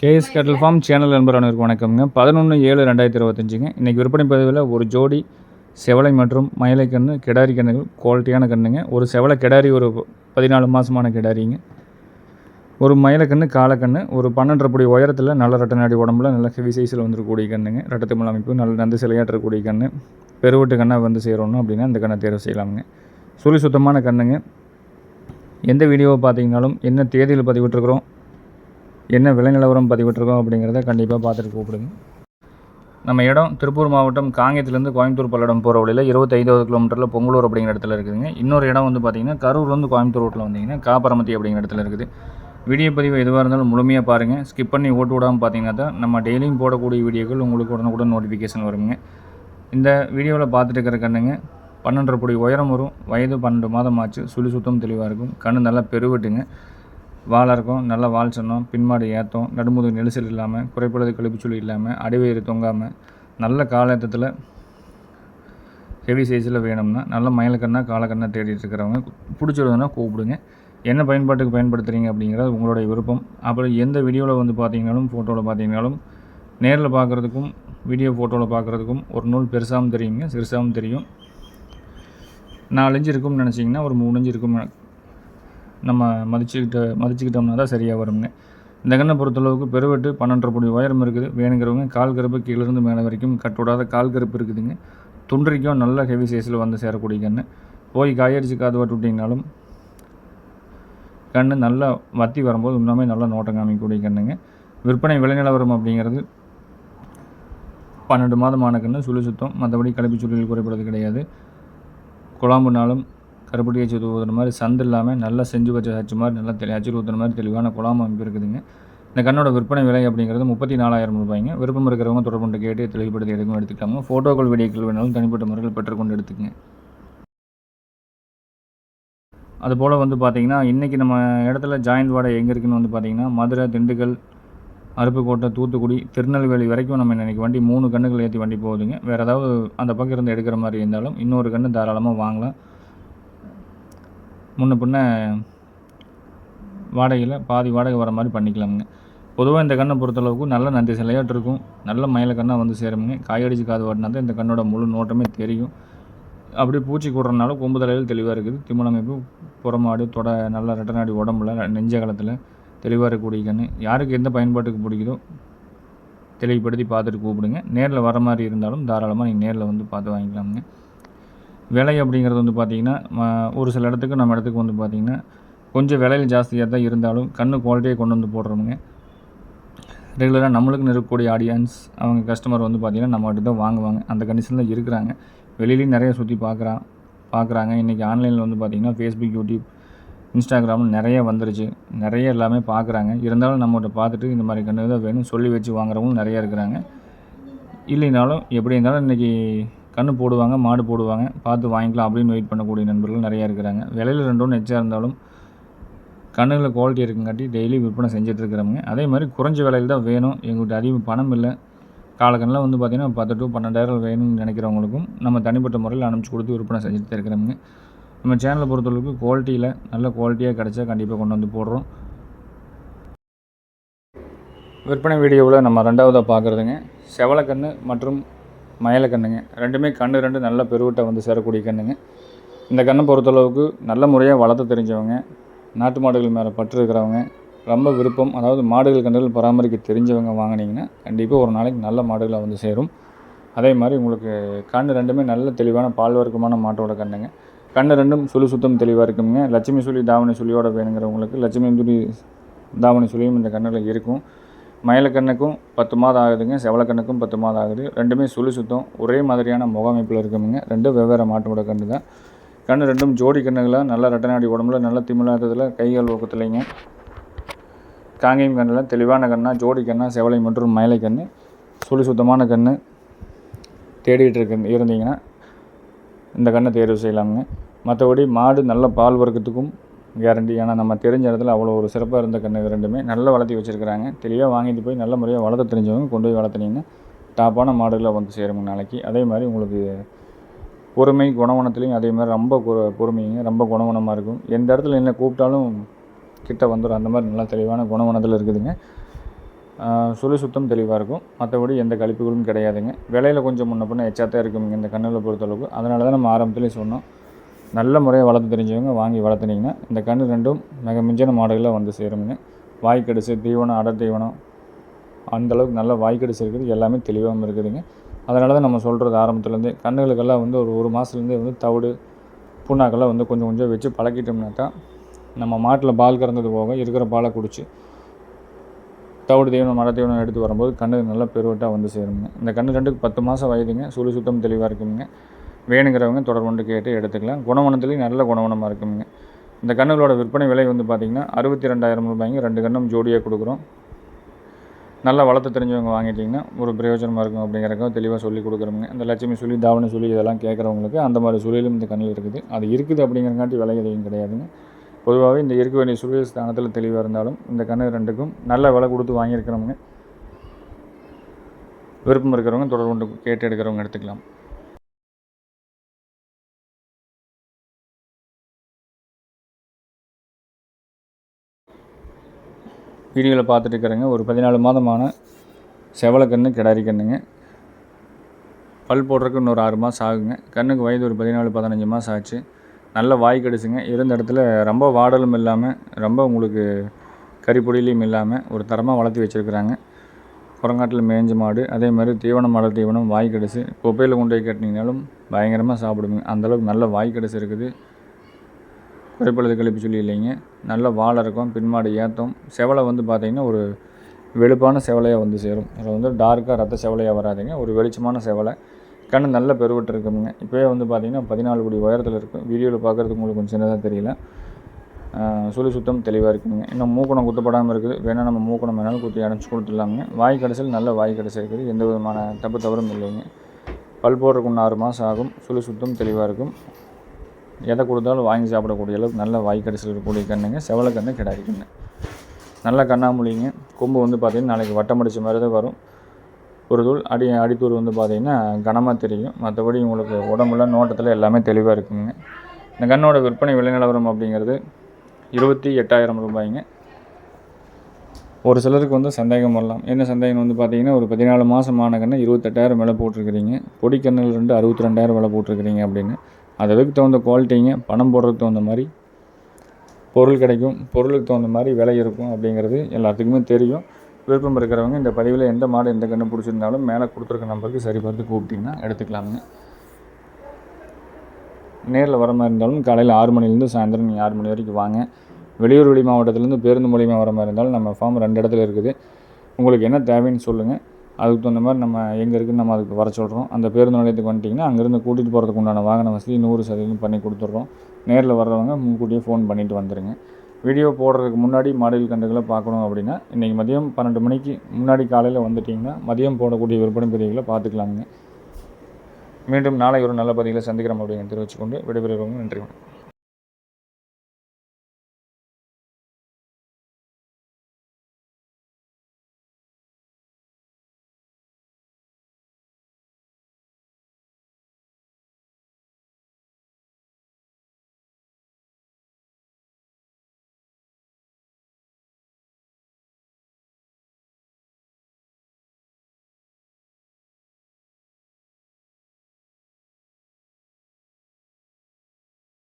KS கேட்டல் form channel நண்பரானவருக்கு வணக்கம்ங்க. பதினொன்று ஏழு ரெண்டாயிரத்தி இருபத்தஞ்சுங்க. இன்றைக்கி விற்பனை பதிவில் ஒரு ஜோடி செவலை மற்றும் மயிலை கன்று கிடாரி கண்ணுகள் குவாலிட்டியான கன்றுங்க. ஒரு செவலை கிடாரி ஒரு பதினாலு மாதமான கிடாரிங்க. ஒரு மயிலக்கன்று காலக்கன்று ஒரு பன்னெண்டரை படி உயரத்தில் நல்ல ரெட்டநாடி உடம்புல நல்ல ஹெவி சைஸில் வந்துருக்கக்கூடிய கன்றுங்க. ரெட்டத்தமிழ் அமைப்பு நல்ல நந்து சிலையாற்றக்கூடிய கன்று. பெருவட்டு கண்ணை வந்து செய்கிறோன்னு அப்படின்னா இந்த கண்ணை தேர்வு செய்யலாமுங்க. சுழி சுத்தமான கன்றுங்க. எந்த வீடியோவை பார்த்தீங்கனாலும் என்ன தேதியில் பதிவிட்டுருக்குறோம் என்ன விலை நிலவரம் பதிவிட்டிருக்கோம் அப்படிங்கிறத கண்டிப்பாக பார்த்துட்டு கூப்பிடுங்க. நம்ம இடம் திருப்பூர் மாவட்டம் காங்கேயத்துலேருந்து கோயம்புத்தூர் பல்லடம் போகிற வழியில் இருபத்தைந்தாவது கிலோமீட்டரில் பொங்கலூர் அப்படிங்கிற இடத்துல இருக்குதுங்க. இன்னொரு இடம் வந்து பார்த்திங்கன்னா கரூர்லேருந்து கோயம்புத்தூர் ரோட்டில் வந்தீங்கன்னா காப்பரமத்தி அப்படிங்கிற இடத்துல இருக்குது. வீடியோ பதிவு எதுவாக இருந்தாலும் முழுமையாக பாருங்கள் ஸ்கிப் பண்ணி ஓட்டு விடாமல் பார்த்தீங்கன்னா தான் நம்ம டெய்லியும் போடக்கூடிய வீடியோக்கள் உங்களுக்கு உடனுக்குடன் நோட்டிஃபிகேஷன் வருங்க. இந்த வீடியோவில் பார்த்துட்டு இருக்கிற கண்ணுங்க பன்னெண்டரை படி உயரம் வரும். வயது பன்னெண்டு மாதம் ஆச்சு. சுழி சுத்தம் தெளிவாக இருக்கும். கண்ணு நல்லா பெருவிட்டுங்க. வாழை இருக்கும் நல்லா வால் சொன்னோம் பின்மாடு ஏற்றம் நடுமுதுகு நெரிசல் இல்லாமல் குறைப்பழுது கழிப்புச்சுழி இல்லாமல் அடிவயிறு தொங்காமல் நல்ல காலத்தத்தில் ஹெவி சைஸில் வேணும்னா நல்ல மயிலக்கண்ணா காலக்கண்ணா தேடிட்டு இருக்கிறவங்க பிடிச்சிருந்ததுன்னா கூப்பிடுங்க. என்ன பயன்பாட்டுக்கு பயன்படுத்துகிறீங்க அப்படிங்கிறது உங்களுடைய விருப்பம். அப்புறம் எந்த வீடியோவில் வந்து பார்த்தீங்கனாலும் ஃபோட்டோவில் பார்த்தீங்கனாலும் நேரில் பார்க்குறதுக்கும் வீடியோ ஃபோட்டோவில் பார்க்குறதுக்கும் ஒரு நூல் பெருசாகவும் தெரியுங்க சிறுசாகவும் தெரியும். நாலஞ்சு இருக்கும்னு நினச்சிங்கன்னா ஒரு மூணு இருக்கும் நம்ம மதிச்சுக்கிட்ட மதிச்சுக்கிட்டோம்னா தான் சரியாக வருங்க இந்த கண்ணை பொறுத்தளவுக்கு பெருவெட்டு பன்னெண்டரை படி உயரம் இருக்குது. வேணுங்கிறவங்க கால் கருப்பு கீழேருந்து மேலே வரைக்கும் கட்டுவிடாத கால் கருப்பு இருக்குதுங்க. துன்றிக்கும் நல்ல ஹெவி சைஸில் வந்து சேரக்கூடிய கன்று போய் காயடிச்சு காது வாட்டு விட்டிங்கனாலும் கன்று நல்லா வத்தி வரும்போது இன்னுமே நல்லா நோட்டம் காமிக்கக்கூடிய கண்ணுங்க. விற்பனை விளைநிலவரம் அப்படிங்கிறது பன்னெண்டு மாதமான கன்று சுழி சுத்தம் மற்றபடி கலப்பி சுழியில் குறைபடுறது கிடையாது. குழாம்புனாலும் கருப்பட்டி அச்சு ஊற்றுற மாதிரி சந்து இல்லாமல் நல்லா செஞ்சு வச்ச அச்சு மாதிரி நல்லா தெளி அச்சு ஊற்றுற மாதிரி தெளிவான குழாம்பு அமைப்பு இருக்குதுங்க. இந்த கண்ணோட விற்பனை விலை அப்படிங்கிறது முப்பத்தி நாலாயிரம் ரூபாய்ங்க. விருப்பம் இருக்கிறவங்க தொடர்பு கேட்டு தெளிவுபடுத்தி எடுக்கும் எடுத்துக்காங்க ஃபோட்டோக்கள் வீடியோக்கள் வேணாலும் தனிப்பட்ட முறையில் பெற்றுக்கொண்டு எடுத்துக்கங்க. அதுபோல் வந்து பார்த்திங்கன்னா இன்றைக்கி நம்ம இடத்துல ஜாயின்ட் வாடகை எங்கே இருக்குதுன்னு வந்து பார்த்திங்கன்னா மதுரை திண்டுக்கல் அருப்புக்கோட்டை தூத்துக்குடி திருநெல்வேலி வரைக்கும் நம்ம இன்றைக்கி வண்டி மூணு கண்ணுகள் ஏற்றி வண்டி போகுதுங்க. வேறு ஏதாவது அந்த பக்கம் இருந்து எடுக்கிற மாதிரி இருந்தாலும் இன்னொரு கன்று தாராளமாக வாங்கலாம். முன்ன பின்ன வாடகையில் பாதி வாடகை வர மாதிரி பண்ணிக்கலாமுங்க. பொதுவாக இந்த கண்ணை பொறுத்தளவுக்கு நல்ல நந்தி சிலையாட்டு இருக்கும். நல்ல மயில கண்ணாக வந்து சேருமுங்க. காயடிச்சு காது வாட்டினா தான் இந்த கண்ணோட முழு நோட்டமே தெரியும். அப்படி பூச்சி கூடுறதுனால கொம்பு தலையில் தெளிவாக இருக்குது. திமுனமைப்பு புறமாடு தொட நல்ல ரெட்டநாடி உடம்புல நெஞ்ச காலத்தில் தெளிவாக இருக்கக்கூடிய கண் யாருக்கு எந்த பயன்பாட்டுக்கு பிடிக்குதோ தெளிவுபடுத்தி பார்த்துட்டு கூப்பிடுங்க. நேரில் வர மாதிரி இருந்தாலும் தாராளமாக நீங்கள் நேரில் வந்து பார்த்து வாங்கிக்கலாமுங்க. விலை அப்படிங்கிறது வந்து பார்த்திங்கன்னா ஒரு சில இடத்துக்கு நம்ம இடத்துக்கு வந்து பார்த்திங்கன்னா கொஞ்சம் விலையில் ஜாஸ்தியாக தான் இருந்தாலும் கண்ணு குவாலிட்டியை கொண்டு வந்து போடுறவங்க ரெகுலராக நம்மளுக்கு இருக்கக்கூடிய ஆடியன்ஸ் அவங்க கஸ்டமர் வந்து பார்த்திங்கன்னா நம்மகிட்ட தான் வாங்குவாங்க. அந்த கண்டிஷனில் இருக்கிறாங்க. வெளியிலையும் நிறைய சுற்றி பார்க்குறான் பார்க்குறாங்க. இன்றைக்கி ஆன்லைனில் வந்து பார்த்திங்கன்னா ஃபேஸ்புக் யூடியூப் இன்ஸ்டாகிராம் நிறைய வந்துருச்சு. நிறைய எல்லாமே பார்க்குறாங்க. இருந்தாலும் நம்மகிட்ட பார்த்துட்டு இந்த மாதிரி கண்ணு தான் வேணும் சொல்லி வச்சு வாங்குறவங்களும் நிறையா இருக்கிறாங்க. இல்லைனாலும் எப்படி இருந்தாலும் இன்றைக்கி கன்று போடுவாங்க மாடு போடுவாங்க. பார்த்து வாங்கிக்கலாம் அப்படின்னு வெயிட் பண்ணக்கூடிய நண்பர்கள் நிறையா இருக்கிறாங்க. விலையில் ரெண்டும் ஒன்று இருந்தாலும் கண்ணுகளில் குவாலிட்டி இருக்குங்காட்டி டெய்லி விற்பனை செஞ்சிட்ருக்கிறவங்க அதே மாதிரி குறைஞ்ச விலையில் தான் வேணும். எங்கள்கிட்ட அதிக பணம் இல்லை. காலக்கண்ணில் வந்து பார்த்திங்கன்னா பத்து டு பன்னெண்டாயிரம் வேணும்னு நினைக்கிறவங்களுக்கும் நம்ம தனிப்பட்ட முறையில் அனுப்பிச்சி கொடுத்து விற்பனை செஞ்சுட்டு இருக்கிறவங்க. நம்ம சேனலை பொறுத்தளவுக்கு குவாலிட்டியில் நல்ல குவாலிட்டியாக கிடச்சா கண்டிப்பாக கொண்டு வந்து போடுறோம். விற்பனை வீடியோவில் நம்ம ரெண்டாவதாக பார்க்குறதுங்க செவலக்கன்று மற்றும் மயிலக்கண்ணுங்க ரெண்டுமே கண்ணு ரெண்டு நல்ல பெருவிட்டை வந்து சேரக்கூடிய கண்ணுங்க. இந்த கண்ணை பொறுத்தளவுக்கு நல்ல முறையாக வளர்த்து தெரிஞ்சவங்க நாட்டு மாடுகள் மேலே பற்று இருக்கிறவங்க ரொம்ப விருப்பம் அதாவது மாடுகள் கன்றுகள் பராமரிக்க தெரிஞ்சவங்க வாங்கினீங்கன்னா கண்டிப்பாக ஒரு நாளைக்கு நல்ல மாடுகளை வந்து சேரும். அதே மாதிரி உங்களுக்கு கண் ரெண்டுமே நல்ல தெளிவான பால் வர்க்கமான மாட்டோட கண்ணுங்க. கண் ரெண்டும் சுழி சுத்தம் தெளிவாக இருக்குங்க. லட்சுமி சுழி தாவணி சுழியோட வேணுங்கிறவங்களுக்கு லட்சுமி சுழி தாவணி சுழியும் இந்த கண்ணில் இருக்கும். மயிலக்கண்ணுக்கும் பத்து மாதம் ஆகுதுங்க செவலக்கண்ணுக்கும் பத்து மாதம் ஆகுது. ரெண்டுமே சுழி சுத்தம் ஒரே மாதிரியான முகமைப்பில் இருக்குமுங்க. ரெண்டும் வெவ்வேறு மாட்டோட கன்று தான். கன்று ரெண்டும் ஜோடி கண்ணுகளாக நல்ல ரெட்டநாடி உடம்புல நல்ல திமிழாத்தத்தில் கைகள் ஊக்கத்துலைங்க காங்கேயம் கண்ணில் தெளிவான கண்ணா ஜோடி கண்ணா செவலை மற்றும் மயிலை கன்று சுழி சுத்தமான கன்று தேடிகிட்டு இருக்க இருந்தீங்கன்னா இந்த கண்ணை தேர்வு செய்யலாமுங்க. மற்றபடி மாடு நல்ல பால் வர்க்கத்துக்கும் கேரண்டி ஏன்னா நம்ம தெரிஞ்ச இடத்துல அவ்வளோ ஒரு சிறப்பாக இருந்த கன்று ரெண்டுமே நல்லா வளர்த்தி வச்சுருக்கிறாங்க. தெளிவாக வாங்கிட்டு போய் நல்ல முறையாக வளர்த்த தெரிஞ்சவங்க கொண்டு போய் வளர்த்துனீங்கன்னா டாப்பான மாடுகளை வந்து சேருங்க நாளைக்கு. அதே மாதிரி உங்களுக்கு பொறுமை குணவனத்துலேயும் அதே மாதிரி ரொம்ப பொறுமைங்க ரொம்ப குணவனமாக இருக்கும். எந்த இடத்துல என்ன கூப்பிட்டாலும் கிட்ட வந்துடும் அந்த மாதிரி நல்லா தெளிவான குணவனத்தில் இருக்குதுங்க. சுழி சுத்தம் தெளிவாக இருக்கும். மற்றபடி எந்த கழிப்புகளும் கிடையாதுங்க. விலையில் கொஞ்சம் முன்ன பின்ன எச்சாத்தான் இருக்குங்க இந்த கண்ணில் பொறுத்தளவுக்கு. அதனால தான் நம்ம ஆரம்பத்திலே சொன்னோம். நல்ல முறையாக வளர்த்து தெரிஞ்சவங்க வாங்கி வளர்த்துனீங்கன்னா இந்த கன்று ரெண்டும் மிக மிஞ்சின மாடுகளில் வந்து சேருங்க வாய்க்கடிசு தீவனம் அடர் தீவனம் அந்தளவுக்கு நல்ல வாய்க்கடிச்சு இருக்குது. எல்லாமே தெளிவாகவும் இருக்குதுங்க. அதனால தான் நம்ம சொல்கிறது ஆரம்பத்துலேருந்தே கன்றுகளுக்கெல்லாம் வந்து ஒரு ஒரு மாதத்துலேருந்தே வந்து தவிடு பூனாக்கெல்லாம் வந்து கொஞ்சம் கொஞ்சம் வச்சு பழக்கிட்டோம்னாக்கா நம்ம மாட்டில் பால் கறந்தது போக இருக்கிற பாலை குடிச்சு தவிடு தீவனம் மர தீவனம் எடுத்து வரும்போது கண்ணு நல்லா பெருவட்டாக வந்து சேருங்க இந்த கண்ணு ரெண்டுக்கு பத்து மாதம் வயதுங்க. சுழி சுத்தம் தெளிவாக இருக்குங்க. வேணுங்கிறவங்க தொடர்புண்டு கேட்டு எடுத்துக்கலாம். குணவனத்துலேயும் நல்ல குணவனமாக இருக்குங்க. இந்த கண்ணுகளோட விற்பனை விலை வந்து பார்த்திங்கன்னா அறுபத்தி ரெண்டாயிரம் ரூபாய்ங்க. ரெண்டு கண்ணும் ஜோடியாக கொடுக்குறோம். நல்லா வளர்த்து தெரிஞ்சவங்க வாங்கிட்டிங்கன்னா ஒரு பிரயோஜனமாக இருக்கும் அப்படிங்கிறக்காக தெளிவாக சொல்லி கொடுக்குறோங்க இந்த லட்சுமி சொல்லி தாவணி சொல்லி இதெல்லாம் கேட்குறவங்களுக்கு அந்த மாதிரி சுழியிலும் இந்த கண்ணில் இருக்குது. அது இருக்குது அப்படிங்கிறங்காட்டி விலை எதுவும் கிடையாதுங்க. பொதுவாகவே இந்த இருக்க வேண்டிய சுழியல் ஸ்தானத்தில் தெளிவாக இருந்தாலும் இந்த கண்ணு ரெண்டுக்கும் நல்ல விலை கொடுத்து வாங்கியிருக்கிறவங்க விருப்பம் இருக்கிறவங்க தொடர்பு கேட்டு எடுக்கிறவங்க எடுத்துக்கலாம். வீடியோவில் பார்த்துட்டு இருக்கிறேங்க ஒரு பதினாலு மாதமான செவலக்கன்று கிடாரி கன்றுங்க பல் போடுறதுக்கு இன்னொரு ஆறு மாதம் ஆகுங்க. கண்ணுக்கு வயது ஒரு பதினாலு பதினஞ்சு மாதம் ஆச்சு. நல்ல வாய் கிடச்சிங்க இருந்த இடத்துல ரொம்ப வாடலும் இல்லாமல் ரொம்ப உங்களுக்கு கறிப்பொடியிலையும் இல்லாமல் ஒரு தரமாக வளர்த்தி வச்சுருக்குறாங்க. குரங்காட்டில் மேய்ஞ்ச மாடு அதே மாதிரி தீவனம் மட தீவனம் வாய் கிடச்சி குப்பையில் கொண்டு போய் கட்டினீங்கனாலும் பயங்கரமாக சாப்பிடுங்க. அந்தளவுக்கு நல்ல வாய் கிடச்சி இருக்குது. குறைப்பழுது கழிப்பு சொல்லி இல்லைங்க நல்ல வாழை இருக்கும் பின்மாடு ஏற்றும் செவலை வந்து பார்த்திங்கன்னா ஒரு வெளுப்பான செவலையாக வந்து சேரும். அதில் வந்து டார்க்காக ரத்த செவலையாக வராதுங்க. ஒரு வெளிச்சமான செவலை. கண்ணு நல்ல பெருவிட்டு இருக்குங்க. இப்போயே வந்து பார்த்திங்கன்னா பதினாலு கோடி உயரத்தில் இருக்கும் வீடியோவில் பார்க்குறதுக்கு உங்களுக்கு கொஞ்சம் சின்னதாக தெரியல. சுழி சுத்தம் தெளிவாக இருக்குங்க. இன்னும் மூக்கணம் குத்தப்படாமல் இருக்குது. வேணால் நம்ம மூக்கணம் வேணாலும் குத்தி அடைச்சி கொடுத்துடலாமுங்க. வாய் கடைசியில் நல்ல வாய் கடைசி இருக்குது. எந்த விதமான தப்பு தவறும் இல்லைங்க. பல் போடுறதுக்கு இன்னும் ஆறு மாதம் ஆகும். சுழி சுத்தம் தெளிவாக இருக்கும். எதை கொடுத்தாலும் வாங்கி சாப்பிடக்கூடிய அளவுக்கு நல்ல வாய் இருக்கக்கூடிய கண்ணுங்க செவலக்கண்ணு கிடாரி கண்ணு. நல்ல கண்ணாமூலிங்க. கொம்பு வந்து பார்த்திங்கன்னா நாளைக்கு வட்டம் அடித்த மாதிரி தான் வரும். ஒரு தூள் அடி அடித்தூர் வந்து பார்த்திங்கன்னா கனமாக தெரியும். மற்றபடி உங்களுக்கு உடம்புல நோட்டத்தில் எல்லாமே தெளிவாக இருக்குங்க. இந்த கண்ணோட விற்பனை விலை நிலவரம் அப்படிங்கிறது இருபத்தி எட்டாயிரம் ரூபாய்ங்க. ஒரு சிலருக்கு வந்து சந்தேகம் வரலாம். என்ன சந்தேகம் வந்து பார்த்தீங்கன்னா ஒரு பதினாலு மாதம் ஆன கண்ணை இருபத்தெட்டாயிரம் விலை போட்டிருக்கிறீங்க. பொடி கண்ணில் ரெண்டு அறுபத்தி ரெண்டாயிரம் விலை போட்டிருக்கிறீங்க அப்படின்னு. அது அதுக்கு தகுந்த குவாலிட்டிங்க பணம் போடுறதுக்கு தகுந்த மாதிரி பொருள் கிடைக்கும் பொருளுக்கு தகுந்த மாதிரி விலை இருக்கும் அப்படிங்கிறது எல்லாத்துக்குமே தெரியும். விருப்பம் இருக்கிறவங்க இந்த பதிவில் எந்த மாடு எந்த கன்று பிடிச்சிருந்தாலும் மேலே கொடுத்துருக்க நம்பருக்கு சரி பார்த்து கூப்பிட்டிங்கன்னா எடுத்துக்கலாமுங்க. நேரில் வர மாதிரி இருந்தாலும் காலையில் ஆறு மணிலேருந்து சாயந்தரம் நீங்கள் ஆறு மணி வரைக்கும் வாங்க. வெளியூர் வெளி மாவட்டத்துலேருந்து பேருந்து மூலியமாக வர மாதிரி இருந்தாலும் நம்ம ஃபார்ம் ரெண்டு இடத்துல இருக்குது. உங்களுக்கு என்ன தேவைன்னு சொல்லுங்கள் அதுக்கு தகுந்த மாதிரி நம்ம எங்கே இருக்குதுன்னு நம்ம அதுக்கு வர சொல்கிறோம் அந்த பேருந்து நிலையத்துக்கு வந்துட்டிங்கன்னா அங்கேருந்து கூட்டிகிட்டு போகிறதுக்கு உண்டான வாகன வசதி நூறு சதவீதம் பண்ணி கொடுத்துட்றோம். நேரில் வர்றவங்க முன்கூட்டியே ஃபோன் பண்ணிட்டு வந்துடுங்க வீடியோ போடுறதுக்கு முன்னாடி மாடல் கன்றுகளை பார்க்கணும் அப்படின்னா இன்றைக்கி மதியம் பன்னெண்டு மணிக்கு முன்னாடி காலையில் வந்துட்டிங்கன்னா மதியம் போடக்கூடிய விற்பனை பதிவுகளை பார்த்துக்கலாங்க. மீண்டும் நாளை ஒரு நல்ல பதிவில் சந்திக்கிறோம் அப்படிங்கிற தெரிவிச்சுக்கொண்டு விடைபெறுகிறவங்க நன்றி வணக்கம்.